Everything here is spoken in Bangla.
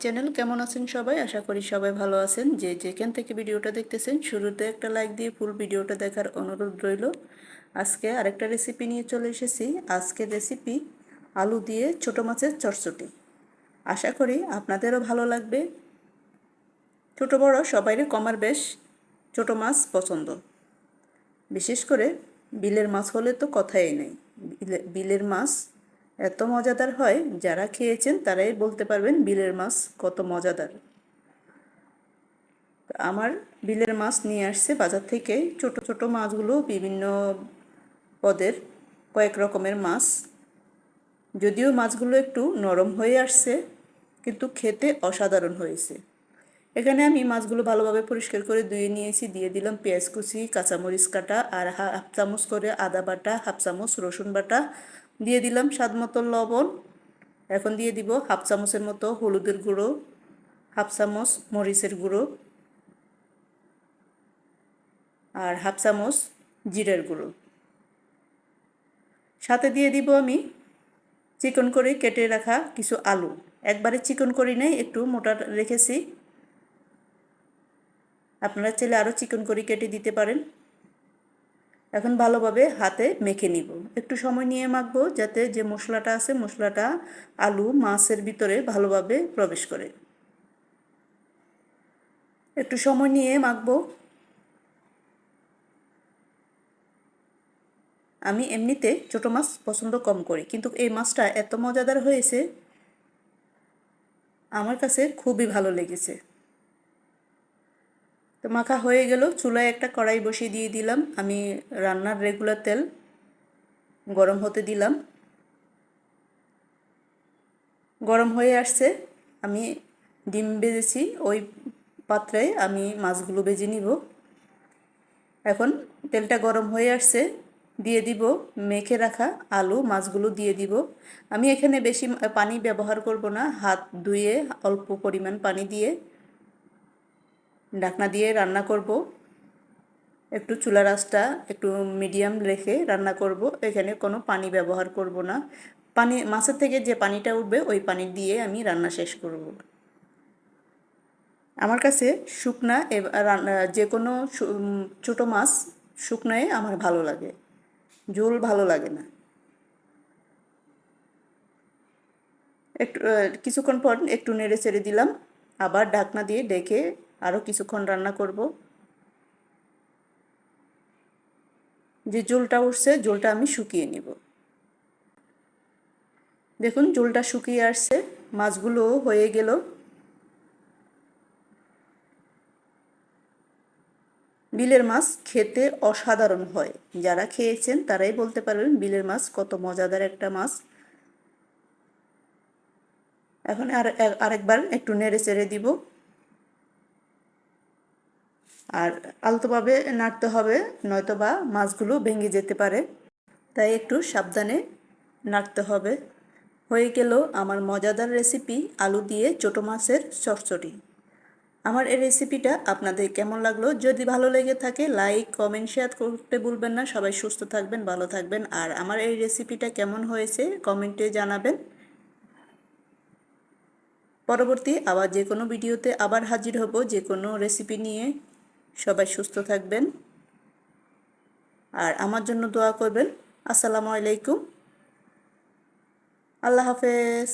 চ্যানেল কেমন আছেন সবাই? আশা করি সবাই ভালো আছেন। যে যেখান থেকে ভিডিওটা দেখতেছেন, শুরুতে একটা লাইক দিয়ে ফুল ভিডিওটা দেখার অনুরোধ রইল। আজকে আরেকটা রেসিপি নিয়ে চলে এসেছি। আজকে রেসিপি আলু দিয়ে ছোট মাছের চটচটি। আশা করি আপনাদেরও ভালো লাগবে। ছোট বড় সবাইরই কমার বেশ ছোট মাছ পছন্দ। বিশেষ করে বিলের মাছ হলে তো কথাই নেই। বিলে- বিলের মাছ এত মজাদার হয়, যারা খেয়েছেন তারাই বলতে পারবেন বিলের মাছ কত মজাদার। আমার বিলের মাছ নিয়ে আসছে বাজার থেকে ছোট ছোট মাছগুলো বিভিন্ন পদের কয়েক রকমের মাছ। যদিও মাছগুলো একটু নরম হয়ে আসছে, কিন্তু খেতে অসাধারণ হয়েছে। এখানে আমি মাছগুলো ভালোভাবে পরিষ্কার করে ধুয়ে নিয়েছি, দিয়ে দিলাম পেঁয়াজ কুচি, কাঁচামরিচ কাটা, আর হাফ চামচ করে আদা বাটা, হাফ চামচ রসুন বাটা দিয়ে দিলাম স্বাদ মতো লবণ। এখন দিয়ে দিব হাফ চামচের মতো হলুদের গুঁড়ো, হাফ চামচ মরিচের গুঁড়ো আর হাফ চামচ জিরের গুঁড়ো। সাথে দিয়ে দিব আমি চিকন করে কেটে রাখা কিছু আলু। একবারে চিকন করি নাই, একটু মোটা রেখেছি। আপনারা চাইলে আরও চিকন করে কেটে দিতে পারেন। এখন ভালোভাবে হাতে মেখে নিব। একটু সময় নিয়ে মাখবো যাতে যে মশলাটা আছে, মশলাটা আলু, মাছের ভিতরে ভালোভাবে প্রবেশ করে। একটু সময় নিয়ে মাখবো। আমি এমনিতে ছোট মাছ পছন্দ কম করি, কিন্তু এই মাছটা এত মজাদার হয়েছে, আমার কাছে খুবই ভালো লেগেছে। তো মাখা হয়ে গেল, চুলায় একটা কড়াই বসিয়ে দিয়ে দিলাম। আমি রান্নার রেগুলার তেল গরম হতে দিলাম। গরম হয়ে আসছে, আমি ডিম ভেজেছি ওই পাত্রে আমি মাছগুলো ভেজে নিব। এখন তেলটা গরম হয়ে আসছে, দিয়ে দিব মেখে রাখা আলু, মাছগুলো দিয়ে দিব। আমি এখানে বেশি পানি ব্যবহার করব না, হাত ধুয়ে অল্প পরিমাণ পানি দিয়ে ঢাকনা দিয়ে রান্না করব। একটু চুলা রাসটা একটু মিডিয়াম রেখে রান্না করব। এখানে কোনো পানি ব্যবহার করব না। পানি, মাছের থেকে যে পানিটা উঠবে, ওই পানি দিয়ে আমি রান্না শেষ করব। আমার কাছে শুকনা যে কোনো ছোটো মাছ শুকনায় আমার ভালো লাগে। ঝোল ভালো লাগে না। একটু কিছুক্ষণ পর একটু নেড়ে ছেড়ে দিলাম। আবার ঢাকনা দিয়ে ডেকে আরও কিছুক্ষণ রান্না করব। যে জলটা উঠছে, জলটা আমি শুকিয়ে নিব। দেখুন, জলটা শুকিয়ে আসছে, মাছগুলো হয়ে গেল। বিলের মাছ খেতে অসাধারণ হয়। যারা খেয়েছেন তারাই বলতে পারবেন বিলের মাছ কত মজাদার একটা মাছ। এখন আর আরেকবার একটু নেড়ে চেড়ে দিব। আর আলতোভাবে নাড়তে হবে নয়তো বা মাছগুলো ভেঙে যেতে পারে। তাই একটু সাবধানে নাড়তে হবে। হয়ে গেল আমার মজাদার রেসিপি আলু দিয়ে ছোটো মাছের চচ্চড়ি। আমার এই রেসিপিটা আপনাদের কেমন লাগল? যদি ভালো লেগে থাকে, লাইক, কমেন্ট, শেয়ার করতে ভুলবেন না। সবাই সুস্থ থাকবেন, ভালো থাকবেন। আর আমার এই রেসিপিটা কেমন হয়েছে, কমেন্টে জানাবেন। পরবর্তী আবার যে কোনো ভিডিওতে আবার হাজির হব, যে কোনো রেসিপি নিয়ে। সবাই সুস্থ থাকবেন। আর আমার জন্য দোয়া করবেন। আসসালামু আলাইকুম। আল্লাহ হাফেজ।